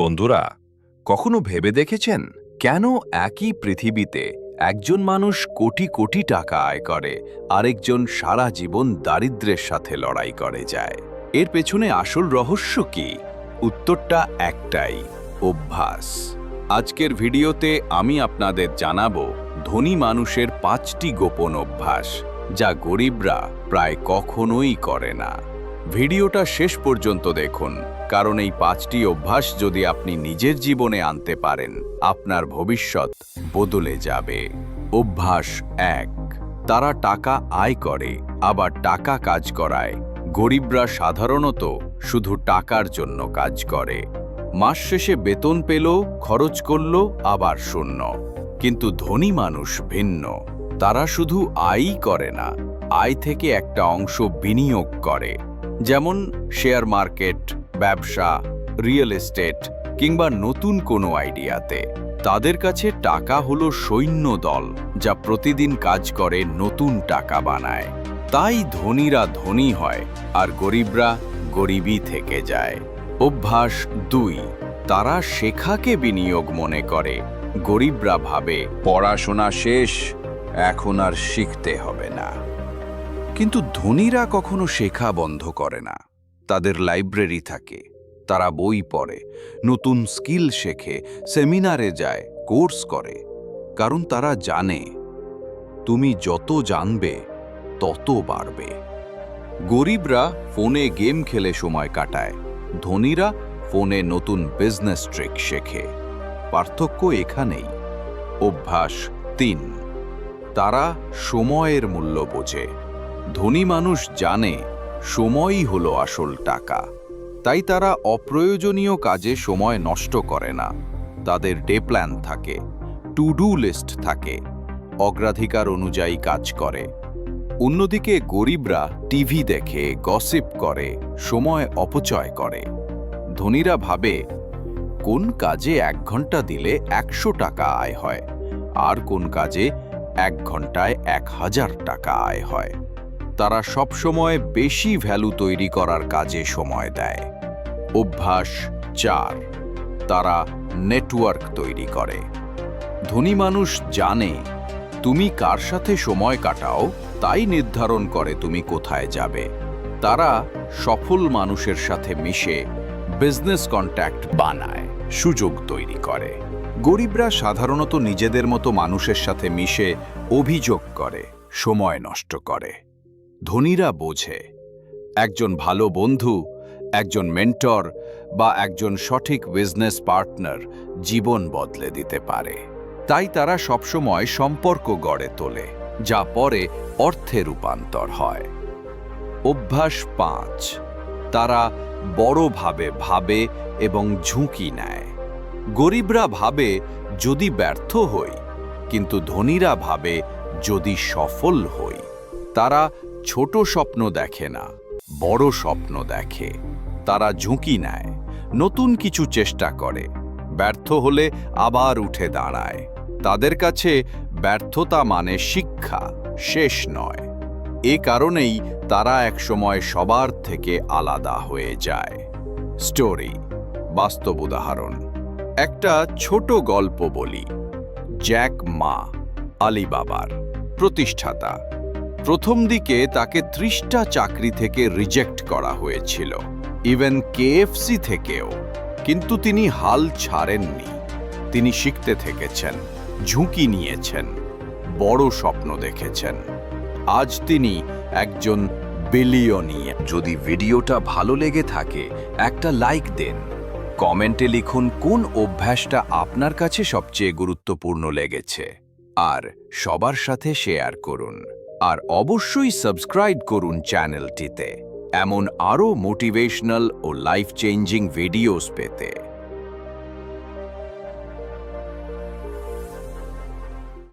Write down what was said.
বন্ধুরা, কখনো ভেবে দেখেছেন কেন একই পৃথিবীতে একজন মানুষ কোটি কোটি টাকা আয় করে, আরেকজন সারা জীবন দারিদ্র্যের সাথে লড়াই করে যায়? এর পেছনে আসল রহস্য কি? উত্তরটা একটাই, অভ্যাস। আজকের ভিডিওতে আমি আপনাদের জানাব ধনী মানুষের পাঁচটি গোপন অভ্যাস, যা গরিবরা প্রায় কখনোই করে না। ভিডিওটা শেষ পর্যন্ত দেখুন, কারণ এই পাঁচটি অভ্যাস যদি আপনি নিজের জীবনে আনতে পারেন, আপনার ভবিষ্যৎ বদলে যাবে। অভ্যাস এক, তারা টাকা আয় করে, আবার টাকা কাজ করায়। গরিবরা সাধারণত শুধু টাকার জন্য কাজ করে। মাস শেষে বেতন পেল, খরচ করল, আবার শূন্য। কিন্তু ধনী মানুষ ভিন্ন, তারা শুধু আয়ই করে না, আয় থেকে একটা অংশ বিনিয়োগ করে। যেমন শেয়ার মার্কেট, ব্যবসা, রিয়েল এস্টেট কিংবা নতুন কোনো আইডিয়াতে। তাদের কাছে টাকা হলো সৈন্য দল, যা প্রতিদিন কাজ করে নতুন টাকা বানায়। তাই ধনীরা ধনী হয় আর গরিবরা গরিবই থেকে যায়। অভ্যাস দুই, তারা শেখাকে বিনিয়োগ মনে করে। গরিবরা ভাবে, পড়াশোনা শেষ, এখন আর শিখতে হবে না। কিন্তু ধনীরা কখনো শেখা বন্ধ করে না। তাদের লাইব্রেরি থাকে, তারা বই পড়ে, নতুন স্কিল শেখে, সেমিনারে যায়, কোর্স করে। কারণ তারা জানে, তুমি যত জানবে, তত বাড়বে। গরিবরা ফোনে গেম খেলে সময় কাটায়, ধনীরা ফোনে নতুন বিজনেস ট্রিক শেখে। পার্থক্য এখানেই। অভ্যাস তিন, তারা সময়ের মূল্য বোঝে। ধনী মানুষ জানে সময়ই হলো আসল টাকা। তাই তারা অপ্রয়োজনীয় কাজে সময় নষ্ট করে না। তাদের ডে প্ল্যান থাকে টু ডু লিস্ট থাকে, অগ্রাধিকার অনুযায়ী কাজ করে। অন্যদিকে গরিবরা টিভি দেখে, গসিপ করে, সময় অপচয় করে। ধনীরা ভাবে, কোন কাজে এক ঘণ্টা দিলে একশো টাকা আয় হয়, আর কোন কাজে এক ঘন্টায় এক হাজার টাকা আয় হয়। তারা সবসময় বেশি ভ্যালু তৈরি করার কাজে সময় দেয়। অভ্যাস চার, তারা নেটওয়ার্ক তৈরি করে। ধনী মানুষ জানে, তুমি কার সাথে সময় কাটাও, তাই নির্ধারণ করে তুমি কোথায় যাবে। তারা সফল মানুষের সাথে মিশে বিজনেস কন্ট্যাক্ট বানায়, সুযোগ তৈরি করে। গরিবরা সাধারণত নিজেদের মতো মানুষের সাথে মিশে অভিযোগ করে, সময় নষ্ট করে। ধনীরা বোঝে। একজন ভালো বন্ধু, একজন মেন্টর বা একজন সঠিক বিজনেস পার্টনার জীবন বদলে দিতে পারে। তাই তারা সবসময় সম্পর্ক গড়ে তোলে, যা পরে অর্থে রূপান্তর হয়। অভ্যাস পাঁচ, তারা বড়ভাবে ভাবে এবং ঝুঁকি নেয়। গরিবরা ভাবে যদি ব্যর্থ হই, কিন্তু ধনীরা ভাবে যদি সফল হই। তারা ছোট স্বপ্ন দেখে না, বড় স্বপ্ন দেখে। তারা ঝুঁকি নেয়, নতুন কিছু চেষ্টা করে, ব্যর্থ হলে আবার উঠে দাঁড়ায়। তাদের কাছে ব্যর্থতা মানে শিক্ষা, শেষ নয়। এ কারণেই তারা একসময় সবার থেকে আলাদা হয়ে যায়। স্টোরি, বাস্তব উদাহরণ। একটা ছোট গল্প বলি। জ্যাক মা, আলিবাবার, প্রতিষ্ঠাতা। প্রথম দিকে তাকে ত্রিশটা চাকরি থেকে রিজেক্ট করা হয়েছিল, ইভেন কেএফসি থেকেও। কিন্তু তিনি হাল ছাড়েননি। তিনি শিখতে থেকেছেন, ঝুঁকি নিয়েছেন, বড় স্বপ্ন দেখেছেন। আজ তিনি একজন বিলিয়নিয়া যদি ভিডিওটা ভালো লেগে থাকে, একটা লাইক দেন। কমেন্টে লিখুন কোন অভ্যাসটা আপনার কাছে সবচেয়ে গুরুত্বপূর্ণ লেগেছে। আর সবার সাথে শেয়ার করুন। আর অবশ্যই সাবস্ক্রাইব করুন চ্যানেলটিতে। এমন আরও মোটিভেশনাল ও লাইফ চেঞ্জিং ভিডিওস পেতে।